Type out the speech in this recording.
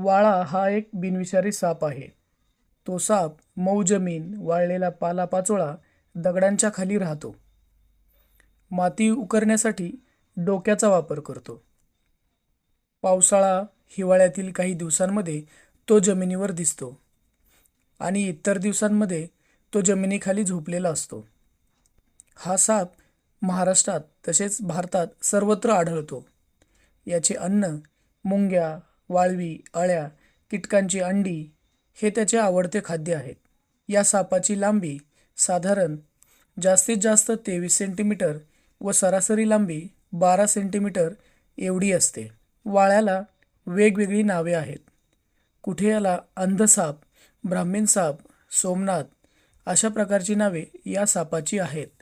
वाळा हा एक बिनविषारी साप आहे. तो साप मऊ जमीन वाळलेला पालापाचोळा दगडांच्या खाली राहतो. माती उकरण्यासाठी डोक्याचा वापर करतो. पावसाळा हिवाळ्यातील काही दिवसांमध्ये तो जमिनीवर दिसतो आणि इतर दिवसांमध्ये तो जमिनीखाली झोपलेला असतो. हा साप महाराष्ट्रात तसेच भारतात सर्वत्र आढळतो. याचे अन्न मुंग्या वाळवी अळ्या कीटकांची अंडी हे त्याचे आवडते खाद्य आहेत. या सापाची लांबी साधारण जास्तीत जास्त तेवीस सेंटीमीटर व सरासरी लांबी बारा सेंटीमीटर एवढी असते. वाळ्याला वेगवेगळी नावे आहेत. कुठे याला अंधसाप ब्राह्मीण साप सोमनाथ अशा प्रकारची नावे या सापाची आहेत.